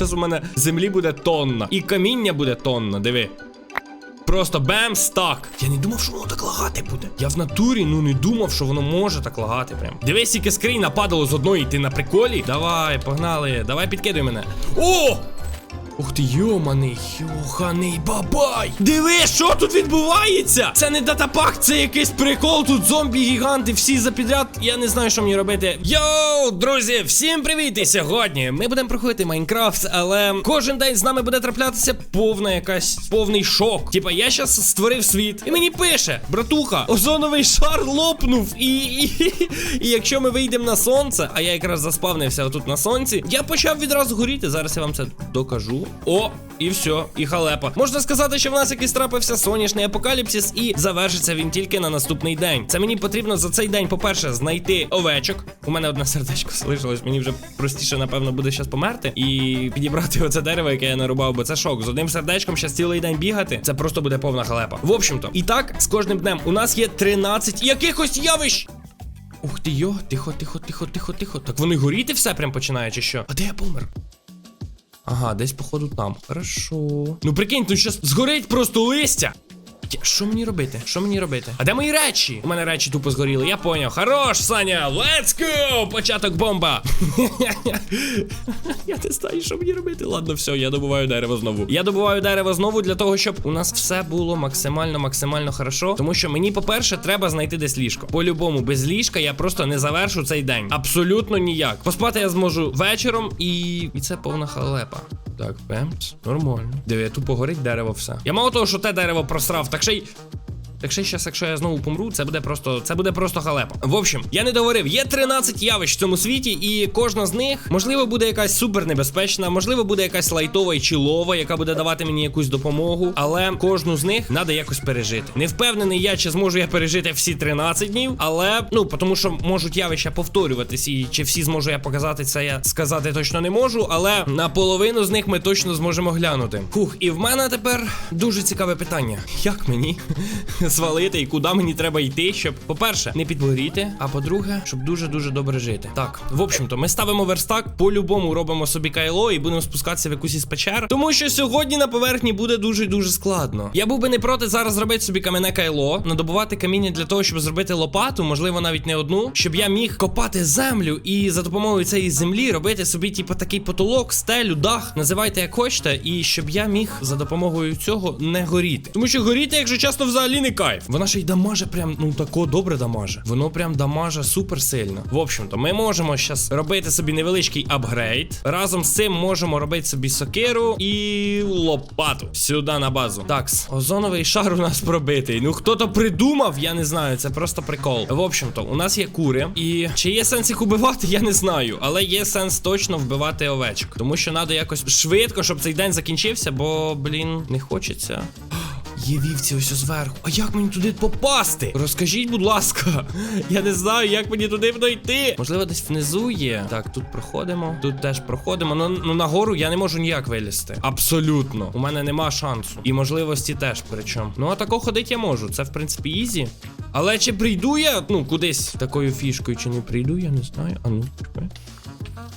зараз у мене землі буде тонна. І каміння буде тонна, диви. Просто бем, стак. Я не думав, що воно так лагати буде. Я в натурі, ну не думав, що воно може так лагати прям. Дивись, скринь нападало з одної, ти на приколі. Давай, погнали, давай підкидуй мене. О! Ух ти, йоманий, йоханий бабай! Диви, що тут відбувається? Це не датапак, це якийсь прикол. Тут зомбі-гіганти, всі запідряд. Я не знаю, що мені робити. Йоу, друзі, всім привіт! І сьогодні ми будемо проходити Майнкрафт, але кожен день з нами буде траплятися повна якась повний шок. Типа, я щас створив світ, і мені пише, братуха, озоновий шар лопнув. І, і, і якщо ми вийдемо на сонце, а я якраз заспавнився отут на сонці, я почав відразу горіти. Зараз я вам це докажу. О, і все, і халепа. Можна сказати, що в нас якийсь трапився сонячний апокаліпсис, і завершиться він тільки на наступний день. Це мені потрібно за цей день, по-перше, знайти овечок. У мене одне сердечко залишилось. Мені вже простіше, напевно, буде щас померти. І підібрати оце дерево, яке я нарубав, бо це шок. З одним сердечком щас цілий день бігати. Це просто буде повна халепа. В общем-то, і так, з кожним днем у нас є 13 якихось явищ. Ух ти йо, тихо, тихо, тихо, тихо, тихо. Так вони горіти все прям починає, чи що? А де я помер? Ага, десь походу там. Хорошо. Ну прикинь, ну щас згорить просто листя. Що мені робити? Що мені робити? А де мої речі? У мене речі тупо згоріли. Я поняв. Хорош, Саня! Let's go! Початок бомба! я не знаю, що мені робити. Ладно, все, я добуваю дерево знову. Я добуваю дерево знову для того, щоб у нас все було максимально, максимально хорошо. Тому що мені, по-перше, треба знайти десь ліжко. По-любому, без ліжка я просто не завершу цей день. Абсолютно ніяк. Поспати я зможу вечором, і, і це повна халепа. Так, пемпс, нормально. Диви, тупо горить дерево все. Я мало того, що те дерево просрав, так ще й. Так ще щас, якщо я знову помру, це буде просто це буде просто халепа. В общем, я не договорив, є 13 явищ в цьому світі, і кожна з них, можливо, буде якась супер небезпечна, можливо, буде якась лайтова і чилова, яка буде давати мені якусь допомогу. Але кожну з них треба якось пережити. Не впевнений я, чи зможу я пережити всі 13 днів, але ну тому що можуть явища повторюватись, і чи всі зможу я показати це, я сказати точно не можу. Але на половину з них ми точно зможемо глянути. Фух, і в мене тепер дуже цікаве питання: як мені свалити і куди мені треба йти, щоб, по-перше, не підгоріти, а по-друге, щоб дуже-дуже добре жити. Так, в общем-то, ми ставимо верстак, по-любому робимо собі кайло і будемо спускатися в якусь із печер. Тому що сьогодні на поверхні буде дуже дуже складно. Я був би не проти зараз зробити собі кам'яне кайло, надобувати каміння для того, щоб зробити лопату, можливо, навіть не одну, щоб я міг копати землю і за допомогою цієї землі робити собі, типу, такий потолок, стелю, дах, називайте як хочете, і щоб я міг за допомогою цього не горіти. Тому що горіти, якщо чесно, взагалі не кайф. Вона ще й дамаже прям, ну тако добре дамаже. Воно прям дамаже супер сильно. В общем-то, ми можемо зараз робити собі невеличкий апгрейд. Разом з цим можемо робити собі сокиру і лопату. Сюди на базу. Такс, озоновий шар у нас пробитий. Ну хто то придумав, я не знаю. Це просто прикол. В общем-то, у нас є кури. І чи є сенс їх убивати, я не знаю. Але є сенс точно вбивати овечок. Тому що треба якось швидко, щоб цей день закінчився, бо, блін, не хочеться. Є вівці ось зверху. А як мені туди попасти? Розкажіть, будь ласка. Я не знаю, як мені туди дойти. Можливо, десь внизу є. Так, тут проходимо. Тут теж проходимо. Ну, ну нагору я не можу ніяк вилізти. Абсолютно. У мене нема шансу. І можливості теж причому. Ну, а тако ходити я можу. Це, в принципі, ізі. Але чи прийду я, ну, кудись такою фішкою, чи не прийду, я не знаю. А ну, чекай.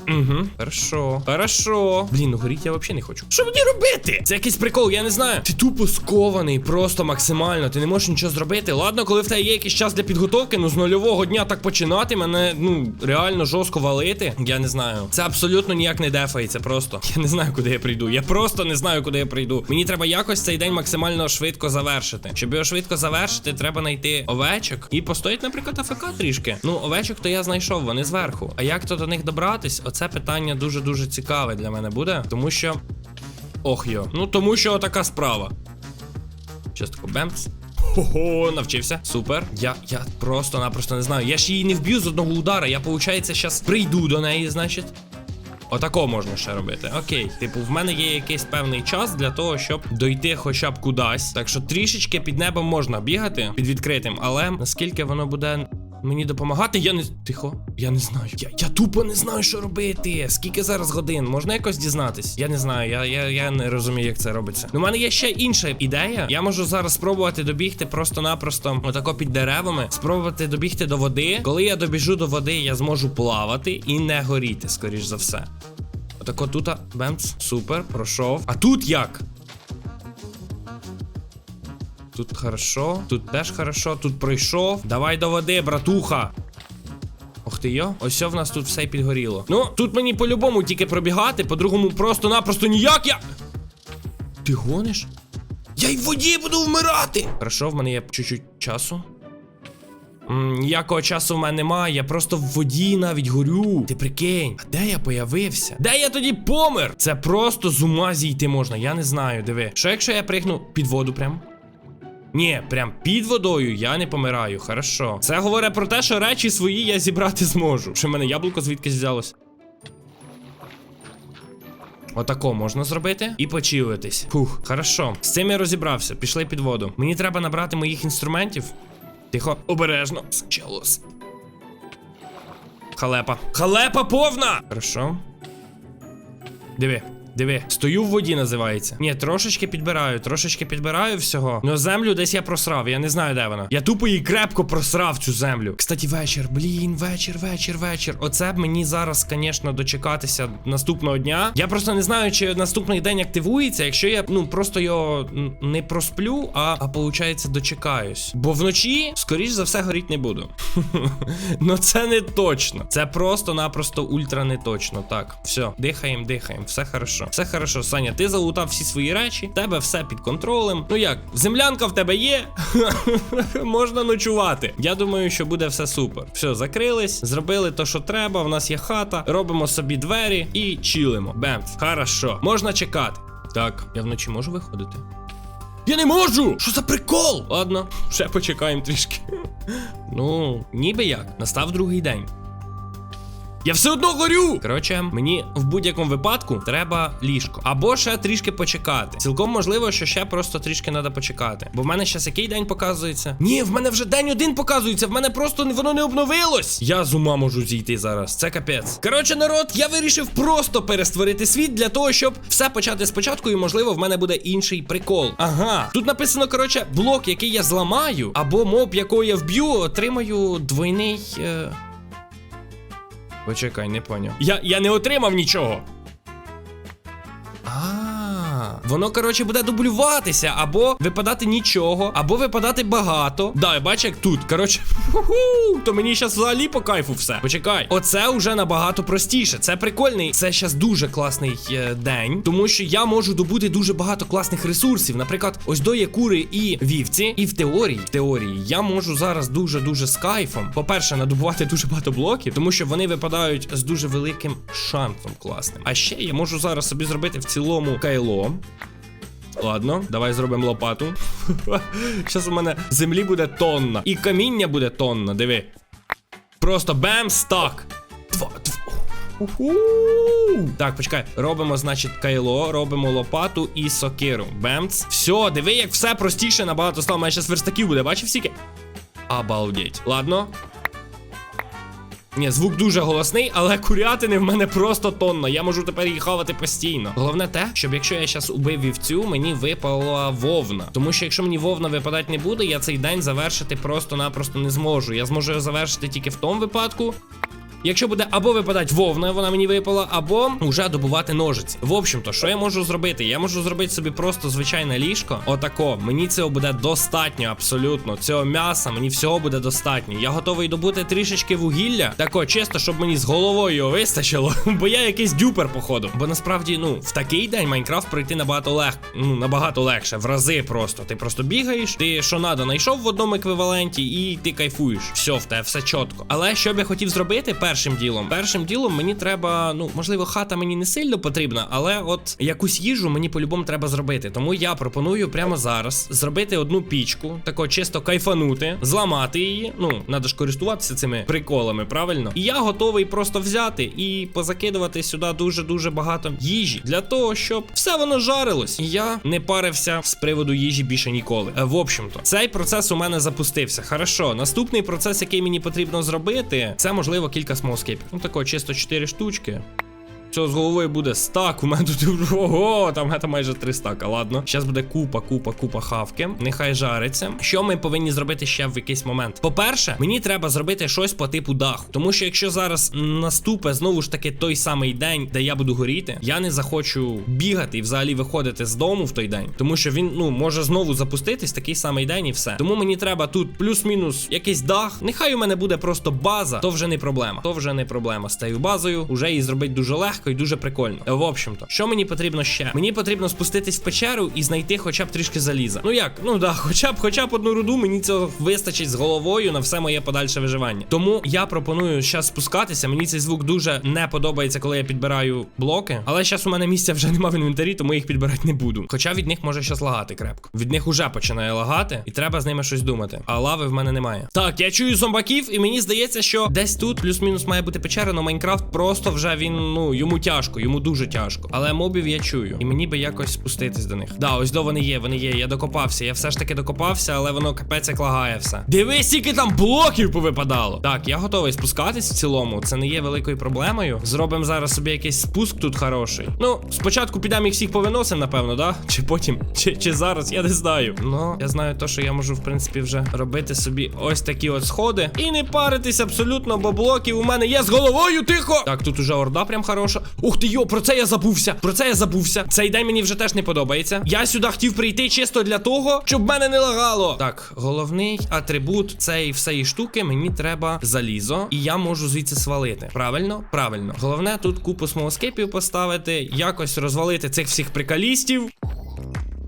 Угу, хорошо. Хорошо. Блін, ну горіть я взагалі не хочу. Що мені робити? Це якийсь прикол, я не знаю. Ти тупо скований, просто максимально. Ти не можеш нічого зробити. Ладно, коли в тебе є якийсь час для підготовки, ну з нульового дня так починати, мене ну реально жорстко валити. Я не знаю. Це абсолютно ніяк не дефається. Просто я не знаю, куди я прийду. Я просто не знаю, куди я прийду. Мені треба якось цей день максимально швидко завершити. Щоб його швидко завершити, треба знайти овечок і постоїть, наприклад, АФК трішки. Ну, овечок то я знайшов, вони зверху. А як то до них добратись? Оце питання дуже-дуже цікаве для мене буде, тому що. Ох йо. Ну тому що така справа. Щас тако бемц. Ого, навчився. Супер. Я я просто-напросто не знаю. Я ж її не вб'ю з одного удара. Я, виходить, зараз прийду до неї, значить. Отако можна ще робити. Окей, типу, в мене є якийсь певний час для того, щоб дойти хоча б кудись. Так що трішечки під небом можна бігати під відкритим, але наскільки воно буде мені допомагати, я не. Тихо, я не знаю. Я я тупо не знаю, що робити. Скільки зараз годин? Можна якось дізнатись? Я не знаю, я я, я не розумію, як це робиться. Ну, у мене є ще інша ідея. Я можу зараз спробувати добігти просто-напросто отако під деревами, спробувати добігти до води. Коли я добіжу до води, я зможу плавати і не горіти, скоріш за все. Отако тут, бемц, супер, пройшов. А тут як? Тут хорошо, тут теж хорошо, тут пройшов. Давай до води, братуха. Ох ти йо, ось в нас тут все підгоріло. Ну, тут мені по-любому тільки пробігати, по-другому просто-напросто ніяк я. Ти гониш? Я й в воді буду вмирати! Хорошо, в мене є чуть-чуть часу. Ніякого часу в мене немає, я просто в воді навіть горю. Ти прикинь, а де я появився? Де я тоді помер? Це просто з ума зійти можна, я не знаю, диви. Що якщо я пригну під воду прям? Ні, прям під водою я не помираю, хорошо. Це говорить про те, що речі свої я зібрати зможу. Що в мене яблуко звідкись взялось? Отако можна зробити і почилитись. Фух, хорошо. З цим я розібрався. Пішли під воду. Мені треба набрати моїх інструментів. Тихо, обережно. Почалось. Халепа. Халепа повна! Хорошо. Диви. Диви, стою в воді називається. Ні, трошечки підбираю, трошечки підбираю всього. Ну землю десь я просрав, я не знаю, де вона. Я тупо її крепко просрав цю землю. Кстати, вечір, блін, вечір, вечір, вечір. Оце б мені зараз, звісно, дочекатися наступного дня. Я просто не знаю, чи наступний день активується, якщо я ну просто його не просплю, а, а получається, дочекаюсь. Бо вночі, скоріш за все, горіть не буду. Ну це не точно. Це просто-напросто ультра не точно. Так, все, дихаємо, дихаємо, все хорошо. Все хорошо, Саня, ти залутав всі свої речі, тебе все під контролем. Ну як, землянка в тебе є? Можна ночувати. Я думаю, що буде все супер. Все, закрились, зробили то, що треба. В нас є хата, робимо собі двері і чилимо. Бемц. Хорошо. Можна чекати. Так, я вночі можу виходити? Я не можу! Що за прикол? Ладно, ще почекаємо трішки. Ну, ніби як, настав другий день. Я все одно горю! Коротше, мені в будь-якому випадку треба ліжко. Або ще трішки почекати. Цілком можливо, що ще просто трішки треба почекати. Бо в мене зараз який день показується? Ні, в мене вже день один показується. В мене просто воно не обновилось. Я з ума можу зійти зараз. Це капець. Коротше, народ, я вирішив просто перестворити світ для того, щоб все почати спочатку, і можливо в мене буде інший прикол. Ага. Тут написано, коротше, блок, який я зламаю, або моб, якого я вб'ю, отримаю двойний. Е... Почекай, не поняв. Я, я не отримав нічого. Воно, коротше, буде дублюватися, або випадати нічого, або випадати багато. Да, бачиш, як тут. Коротше, то мені зараз взагалі по кайфу все. Почекай, оце вже набагато простіше. Це прикольний. Це зараз дуже класний е, день, тому що я можу добути дуже багато класних ресурсів. Наприклад, ось до є кури і вівці. І в теорії, в теорії, я можу зараз дуже-дуже з кайфом. По-перше, надобувати дуже багато блоків, тому що вони випадають з дуже великим шансом класним. А ще я можу зараз собі зробити в цілому кайло. Ладно, давай зробимо лопату. Зараз у мене землі буде тонна. І каміння буде тонна, диви. Просто бем, стак. Два, два. Так, почекай. Робимо, значить, кайло, робимо лопату і сокиру. Бемц. Все, диви, як все простіше набагато стало. У мене зараз верстаків буде, бачив скільки? Обалдеть. Ладно. Ні, звук дуже голосний, але курятини в мене просто тонна. Я можу тепер її хавати постійно. Головне те, щоб якщо я зараз убив вівцю, мені випала вовна. Тому що якщо мені вовна випадати не буде, я цей день завершити просто-напросто не зможу. Я зможу завершити тільки в тому випадку. Якщо буде або випадати вовна, вона мені випала, або вже добувати ножиці. В общем-то, що я можу зробити? Я можу зробити собі просто звичайне ліжко. Отако. Мені цього буде достатньо, абсолютно. Цього м'яса, мені всього буде достатньо. Я готовий добути трішечки вугілля. Тако, чисто, щоб мені з головою його вистачило. Бо я якийсь дюпер, походу. Бо насправді, ну, в такий день Майнкрафт пройти набагато лег... ну, набагато легше, в рази просто. Ти просто бігаєш, ти що надо, знайшов в одному еквіваленті, і ти кайфуєш. Все, в тебе все чітко. Але що б я хотів зробити першим ділом? Першим ділом мені треба, ну, можливо, хата мені не сильно потрібна, але от якусь їжу мені по-любому треба зробити. Тому я пропоную прямо зараз зробити одну пічку, тако чисто кайфанути, зламати її. Ну, треба ж користуватися цими приколами, правильно? І я готовий просто взяти і позакидувати сюди дуже-дуже багато їжі для того, щоб все воно жарилось. І я не парився з приводу їжі більше ніколи. Е, В общем-то, цей процес у мене запустився. Хорошо, наступний процес, який мені потрібно зробити, це можливо кілька смолскейпів. Ну такое, чисто 4 штучки. Все, з головою буде стак. У мене тут ого, там це майже три стака. Ладно. Зараз буде купа, купа, купа хавки. Нехай жариться. Що ми повинні зробити ще в якийсь момент? По-перше, мені треба зробити щось по типу даху. Тому що якщо зараз наступе знову ж таки той самий день, де я буду горіти, я не захочу бігати і взагалі виходити з дому в той день. Тому що він ну може знову запуститись такий самий день і все. Тому мені треба тут плюс-мінус якийсь дах. Нехай у мене буде просто база, то вже не проблема. То вже не проблема. Тією базою вже її зробити дуже легко і дуже прикольно. В общем-то, що мені потрібно ще? Мені потрібно спуститись в печеру і знайти хоча б трішки заліза. Ну як? Ну да, хоча б, хоча б одну руду, мені цього вистачить з головою на все моє подальше виживання. Тому я пропоную зараз спускатися. Мені цей звук дуже не подобається, коли я підбираю блоки. Але зараз у мене місця вже немає в інвентарі, тому я їх підбирати не буду. Хоча від них може щас лагати крепко. Від них уже починає лагати, і треба з ними щось думати. А лави в мене немає. Так, я чую зомбаків, і мені здається, що десь тут плюс-мінус має бути печера, але Майнкрафт просто вже він, ну, йому тяжко, йому дуже тяжко. Але мобів я чую. І мені би якось спуститись до них. Да, ось до вони є, вони є. Я докопався. Я все ж таки докопався, але воно капець як лагає все. Дивись, скільки там блоків повипадало. Так, я готовий спускатись в цілому. Це не є великою проблемою. Зробимо зараз собі якийсь спуск тут хороший. Ну, спочатку підемо їх всіх повиносимо, напевно, да? Чи потім, чи, чи зараз, я не знаю. Ну, я знаю то, що я можу, в принципі, вже робити собі ось такі от сходи. І не паритись абсолютно, бо блоків у мене є з головою, тихо! Так, тут уже орда прям хороша. Ух ти йо, про це я забувся. Про це я забувся. Цей день мені вже теж не подобається. Я сюди хотів прийти чисто для того, щоб мене не лагало. Так, головний атрибут цієї всієї штуки мені треба залізо, і я можу звідси свалити. Правильно? Правильно. Головне тут купу смолоскипів поставити, якось розвалити цих всіх прикалістів.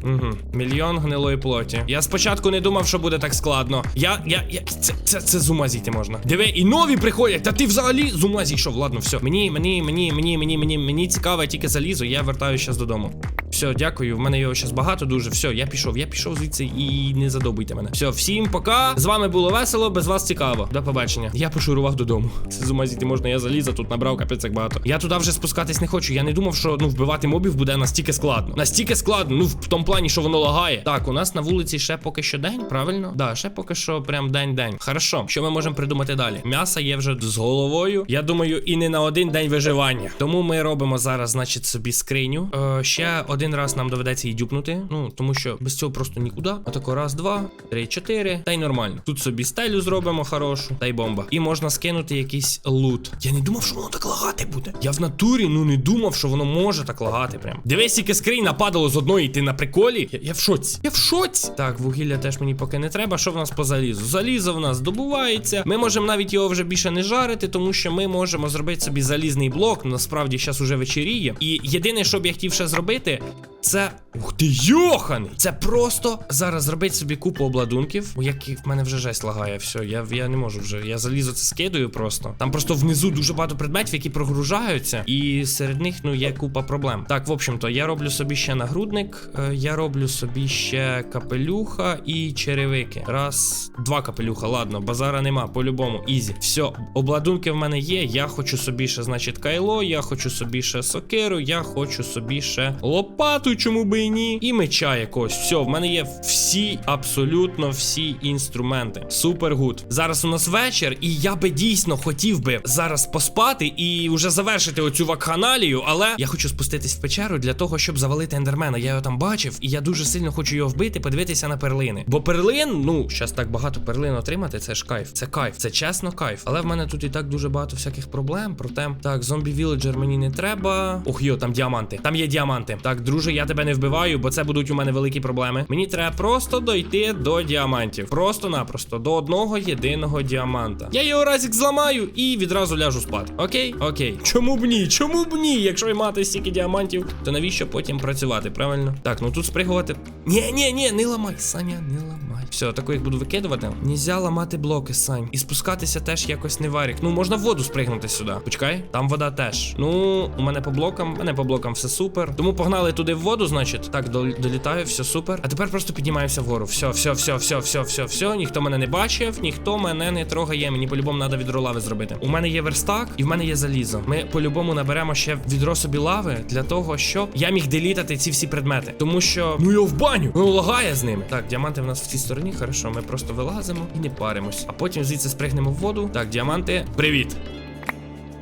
Угу, мільйон гнилої плоті. Я спочатку не думав, що буде так складно. Я. я. я це, це, це з зійти можна. Диви, і нові приходять. Та ти взагалі з ума зійшов. Ладно, все. Мені, мені, мені, мені, мені, мені, мені цікаве тільки залізо. Я вертаюся зараз додому. Все, дякую. В мене його зараз багато дуже. Все, я пішов, я пішов звідси і не задобуйте мене. Все, всім пока. З вами було весело, без вас цікаво. До побачення. Я пошурував додому. Це з ума можна, я заліза тут набрав капець як багато. Я туди вже спускатись не хочу. Я не думав, що ну вбивати мобів буде настільки складно. Настільки складно, ну в тому плані, що воно лагає. Так, у нас на вулиці ще поки що день, правильно? Да, ще поки що прям день-день. Хорошо, що ми можемо придумати далі? М'ясо є вже з головою. Я думаю, і не на один день виживання. Тому ми робимо зараз, значить, собі скриню. Е, ще один раз нам доведеться її дюпнути. Ну, тому що без цього просто нікуди. Отако раз, два, три, чотири. Та й нормально. Тут собі стелю зробимо хорошу, та й бомба. І можна скинути якийсь лут. Я не думав, що воно так лагати буде. Я в натурі, ну не думав, що воно може так лагати. Прям. Дивись, скільки скринь нападало з одної, ти на приколі. Я, я в шоці. Я в шоці. Так, вугілля теж мені поки не треба. Що в нас по залізу? Залізо в нас добувається. Ми можемо навіть його вже більше не жарити, тому що ми можемо зробити собі залізний блок. Насправді зараз уже вечеріє. І єдине, що б я хотів ще зробити, це. Ух ти, йоханий! Це просто зараз зробити собі купу обладунків. У яких в мене вже жесть лагає. Все, я я не можу вже. Я залізо це скидаю просто. Там просто внизу дуже багато предметів, які прогружаються, і серед них ну є купа проблем. Так, в общем-то, я роблю собі ще нагрудник, е, я роблю собі ще капелюха і черевики. Раз, два капелюха. Ладно, базара нема, по-любому, ізі. Все, обладунки в мене є. Я хочу собі ще, значить, кайло, я хочу собі ще сокиру, я хочу собі ще лопату, чому би і. І меча якогось. Все, в мене є всі, абсолютно всі інструменти. Супер гуд. Зараз у нас вечір, і я би дійсно хотів би зараз поспати і вже завершити оцю вакханалію, але я хочу спуститись в печеру для того, щоб завалити ендермена. Я його там бачив, і я дуже сильно хочу його вбити, подивитися на перлини. Бо перлин, ну, зараз так багато перлин отримати, це ж кайф. Це кайф, це чесно кайф. Але в мене тут і так дуже багато всяких проблем. Проте, так, зомбі віледжер мені не треба. Ох, йо, там діаманти. Там є діаманти. Так, друже, я тебе не вбиваю, бо це будуть у мене великі проблеми. Мені треба просто дойти до діамантів. Просто-напросто до одного єдиного діаманта. Я його разік зламаю і відразу ляжу спати. Окей? Окей. Чому б ні? Чому б ні? Якщо мати стільки діамантів, то навіщо потім працювати, правильно? Так, ну тут спригувати. Ні, ні, ні, не ламай, Саня, не ламай. Все, таку їх буду викидувати. Нельзя ламати блоки, Сань. І спускатися теж якось не варік. Ну, можна в воду спригнути сюди. Почекай, там вода теж. Ну, у мене по блокам, у мене по блокам все супер. Тому погнали туди в воду, значить. Так, дол- долітаю, все супер. А тепер просто піднімаємося вгору. Все, все, все, все, все, все, все. Ніхто мене не бачив, ніхто мене не трогає. Мені по-любому треба відро лави зробити. У мене є верстак і в мене є залізо. Ми по-любому наберемо ще відро собі лави для того, щоб я міг делітати ці всі предмети. Тому що ну його в баню, ну лагає з ними. Так, діаманти в нас в цій стороні. Хорошо, ми просто вилазимо і не паримось. А потім звідси спригнемо в воду. Так, діаманти, привіт.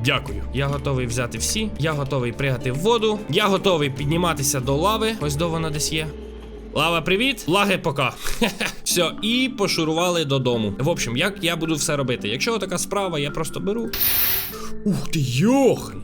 Дякую. Я готовий взяти всі. Я готовий пригати в воду. Я готовий підніматися до лави. Ось до вона десь є. Лава, привіт, лаги пока. все, і пошурували додому. В общем, як я буду все робити? Якщо така справа, я просто беру. Ух ти, йохань.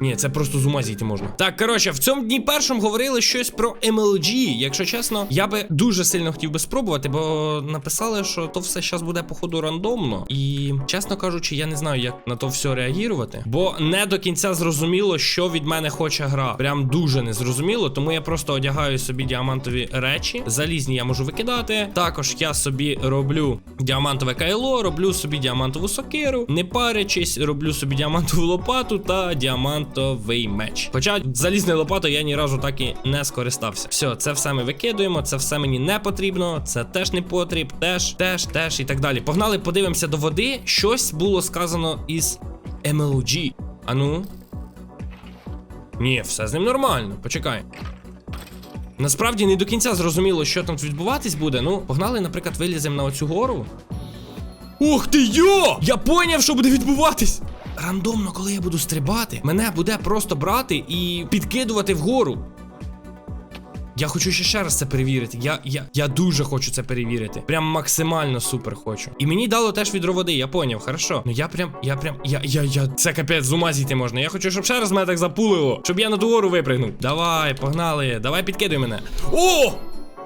Ні, це просто з ума зійти можна. Так, коротше, в цьому дні першому говорили щось про MLG. Якщо чесно, я би дуже сильно хотів би спробувати, бо написали, що то все зараз буде походу рандомно. І чесно кажучи, я не знаю, як на то все реагувати. Бо не до кінця зрозуміло, що від мене хоче гра. Прям дуже незрозуміло, тому я просто одягаю собі діамантові речі. Залізні я можу викидати. Також я собі роблю діамантове кайло, роблю собі діамантову сокиру, не парячись, роблю собі діамантову лопату та діамантовий меч. Хоча залізною лопатою я ні разу так і не скористався. Все, це все ми викидуємо, це все мені не потрібно, це теж не потріб, теж, теж, теж і так далі. Погнали, подивимося до води. Щось було сказано із MLG. Ану. Ні, все з ним нормально. Почекай. Насправді не до кінця зрозуміло, що там відбуватись буде. Ну, погнали, наприклад, виліземо на оцю гору. Ух ти йо! Я поняв, що буде відбуватись. Рандомно, коли я буду стрибати, мене буде просто брати і підкидувати вгору. Я хочу ще ще раз це перевірити. Я, я, я дуже хочу це перевірити. Прям максимально супер хочу. І мені дало теж відро води, я поняв, хорошо. Ну я прям, я прям, я, я, я, це капець, з ума зійти можна. Я хочу, щоб ще раз мене так запулило, щоб я на ту гору випригнув. Давай, погнали, давай підкидуй мене. О!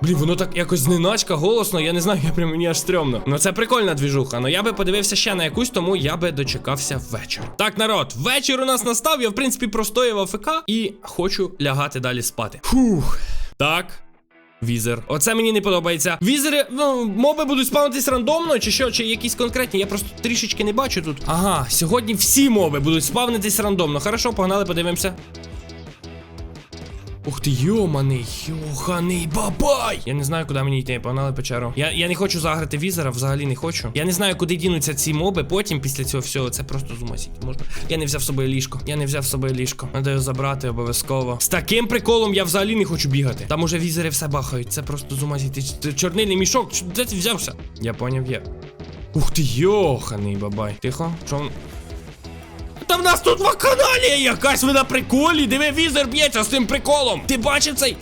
Блін, воно так якось зненачка, голосно, я не знаю, я прям мені аж стрьомно. Ну це прикольна двіжуха. Ну я би подивився ще на якусь, тому я би дочекався вечора. Так, народ, вечір у нас настав. Я в принципі простояв АФК і хочу лягати далі спати. Фух. Так. Візер. Оце мені не подобається. Візери, ну, моби будуть спавнитись рандомно, чи що, чи якісь конкретні. Я просто трішечки не бачу тут. Ага, сьогодні всі моби будуть спавнитись рандомно. Хорошо, погнали, подивимося. Ух ти, йоманий, йоханий бабай! Я не знаю, куди мені йти, погнали печеру. Я, я не хочу заграти візера, взагалі не хочу. Я не знаю, куди дінуться ці моби потім після цього всього. Це просто з можна. Я не взяв з собою ліжко. Я не взяв з собою ліжко. Надо його забрати обов'язково. З таким приколом я взагалі не хочу бігати. Там уже візери все бахають. Це просто з ума Чорнильний мішок. Де ти взявся? Я поняв, є. Ух ти, йоханий бабай. Тихо, що нас тут вакханалія якась ви на приколі. Диви, візер б'ється з цим приколом. Ти бачив цей?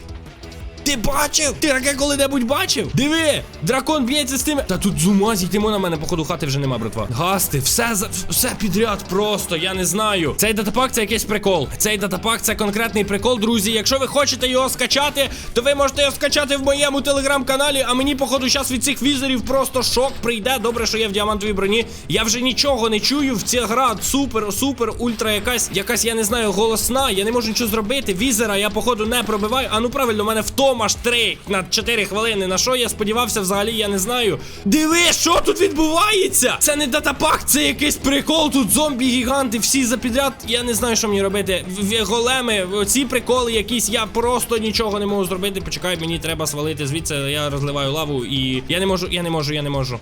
Ти бачив? Ти таке коли-небудь бачив? Диви! Дракон б'ється з тим. Та тут з ума зійтимо на мене, походу, хати вже нема, братва. Гасти, все за все підряд просто, я не знаю. Цей датапак це якийсь прикол. Цей датапак це конкретний прикол, друзі. Якщо ви хочете його скачати, то ви можете його скачати в моєму телеграм-каналі. А мені, походу, зараз від цих візерів просто шок прийде. Добре, що я в діамантовій броні. Я вже нічого не чую. В ця гра супер, супер, ультра якась, якась, я не знаю, голосна. Я не можу нічого зробити. Візера я, походу, не пробиваю. А ну правильно, у мене втома аж 3 на 4 хвилини. На що я сподівався взагалі, я не знаю. Диви, що тут відбувається? Це не датапак, це якийсь прикол. Тут зомбі-гіганти, всі запідряд. Я не знаю, що мені робити. Големи, ці приколи якісь, я просто нічого не можу зробити. Почекай, мені треба свалити звідси. Я розливаю лаву і. Я не можу, я не можу, я не можу.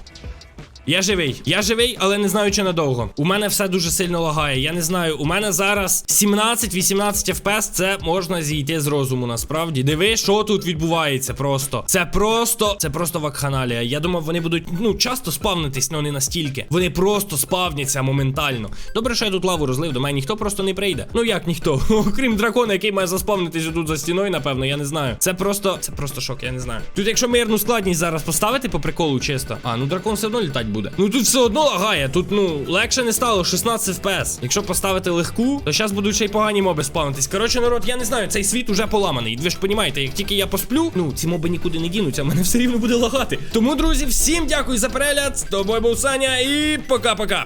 Я живий, я живий, але не знаю, чи надовго. У мене все дуже сильно лагає. Я не знаю. У мене зараз 17-18 FPS, це можна зійти з розуму. Насправді. Диви, що тут відбувається. Просто це просто, це просто вакханалія. Я думав, вони будуть ну часто спавнитись, але не настільки. Вони просто спавняться моментально. Добре, що я тут лаву розлив, до мене ніхто просто не прийде. Ну як ніхто, окрім дракона, який має заспавнитись тут за стіною, напевно, я не знаю. Це просто, це просто шок, я не знаю. Тут, якщо мирну складність зараз поставити по приколу, чисто. А, ну дракон все одно літати буде. Ну тут все одно лагає. Тут ну легше не стало 16 FPS. Якщо поставити легку, то зараз будуть ще й погані моби спавнитись. Коротше, народ, я не знаю, цей світ уже поламаний. Ви ж понімаєте, як тільки я посплю, ну ці моби нікуди не дінуться, мене все рівно буде лагати. Тому, друзі, всім дякую за перегляд. З тобою був Саня і пока-пока.